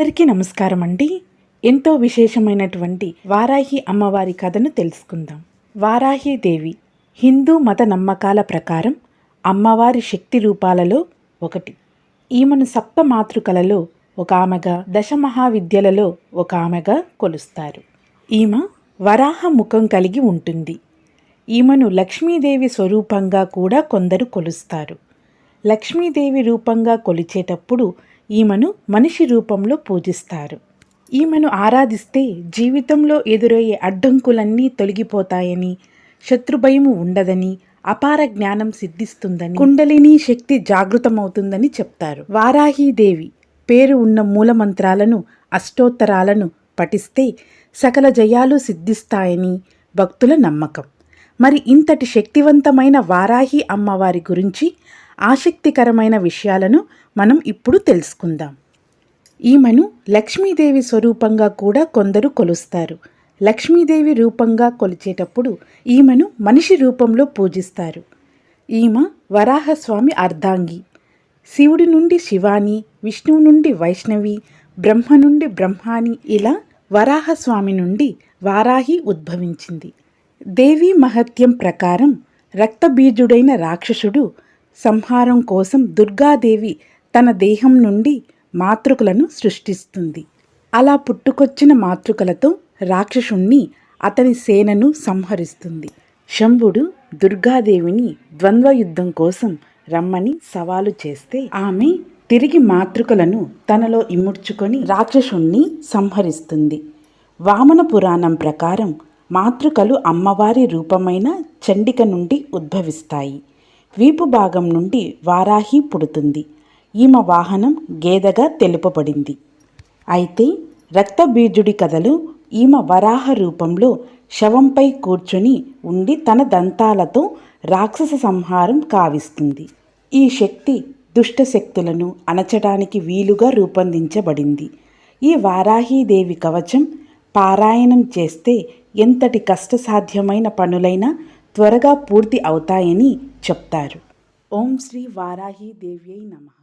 అందరికీ నమస్కారం అండి. ఎంతో విశేషమైనటువంటి వారాహి అమ్మవారి కథను తెలుసుకుందాం. వారాహి దేవి హిందూ మత నమ్మకాల ప్రకారం అమ్మవారి శక్తి రూపాలలో ఒకటి. ఈమెను సప్త మాతృకలలో ఒక ఆమెగా దశమహావిద్యలలో ఒక ఆమెగా కొలుస్తారు. ఈమె వరాహ ముఖం కలిగి ఉంటుంది. ఈమెను లక్ష్మీదేవి స్వరూపంగా కూడా కొందరు కొలుస్తారు. లక్ష్మీదేవి రూపంగా కొలిచేటప్పుడు ఈమెను మనిషి రూపంలో పూజిస్తారు. ఈమెను ఆరాధిస్తే జీవితంలో ఎదురయ్యే అడ్డంకులన్నీ తొలగిపోతాయని శత్రుభయము ఉండదని అపార జ్ఞానం సిద్ధిస్తుందని కుండలిని శక్తి జాగృతమవుతుందని చెప్తారు. వారాహీదేవి పేరు ఉన్న మూలమంత్రాలను అష్టోత్తరాలను పఠిస్తే సకల జయాలు సిద్ధిస్తాయని భక్తుల నమ్మకం. మరి ఇంతటి శక్తివంతమైన వారాహి అమ్మవారి గురించి ఆసక్తికరమైన విషయాలను మనం ఇప్పుడు తెలుసుకుందాం. ఈమెను లక్ష్మీదేవి స్వరూపంగా కూడా కొందరు కొలుస్తారు. లక్ష్మీదేవి రూపంగా కొలిచేటప్పుడు ఈమెను మనిషి రూపంలో పూజిస్తారు. ఈమె వరాహస్వామి అర్ధాంగి. శివుడి నుండి శివాని విష్ణువు నుండి వైష్ణవి బ్రహ్మ నుండి బ్రహ్మాని ఇలా వరాహస్వామి నుండి వారాహి ఉద్భవించింది. దేవీ మహత్యం ప్రకారం రక్తబీజుడైన రాక్షసుడు సంహారం కోసం దుర్గాదేవి తన దేహం నుండి మాతృకలను సృష్టిస్తుంది. అలా పుట్టుకొచ్చిన మాతృకలతో రాక్షసుణ్ణి అతని సేనను సంహరిస్తుంది. శంభుడు దుర్గాదేవిని ద్వంద్వ యుద్ధం కోసం రమ్మని సవాలు చేస్తే ఆమె తిరిగి మాతృకలను తనలో ఇముడ్చుకొని రాక్షసుణ్ణి సంహరిస్తుంది. వామన పురాణం ప్రకారం మాతృకలు అమ్మవారి రూపమైన చండిక నుండి ఉద్భవిస్తాయి. వీపు భాగం నుండి వారాహి పుడుతుంది. ఈమె వాహనం గేదెగా తెలుపబడింది. అయితే రక్తబీజుడి కథలు ఈమె వరాహ రూపంలో శవంపై కూర్చొని ఉండి తన దంతాలతో రాక్షస సంహారం కావిస్తుంది. ఈ శక్తి దుష్ట శక్తులను అణచడానికి వీలుగా రూపొందించబడింది. ఈ వారాహీదేవి కవచం పారాయణం చేస్తే ఎంతటి కష్టసాధ్యమైన పనులైనా త్వరగా పూర్తి అవుతాయని చెప్తారు ఓం శ్రీ వారాహి దేవ్యై నమః